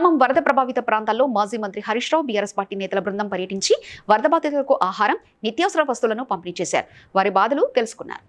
ఖమ్మం వరద ప్రభావిత ప్రాంతాల్లో మాజీ మంత్రి హరీష్ రావు బీఆర్ఎస్ పార్టీ నేతల బృందం పర్యటించి వరద బాధితులకు ఆహారం నిత్యావసర వస్తువులను పంపిణీ చేశారు. వారి బాధలు తెలుసుకున్నారు.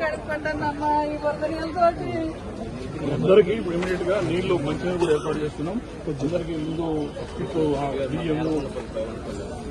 కడుక్కుంటానమ్మా ఈ వరద నీళ్ళతోటి అందరికీ ఇప్పుడు ఇమీడియట్గా నీళ్ళు మంచినీళ్ళు కూడా ఏర్పాటు చేస్తున్నాం. అందరికీ ముందు బియ్యము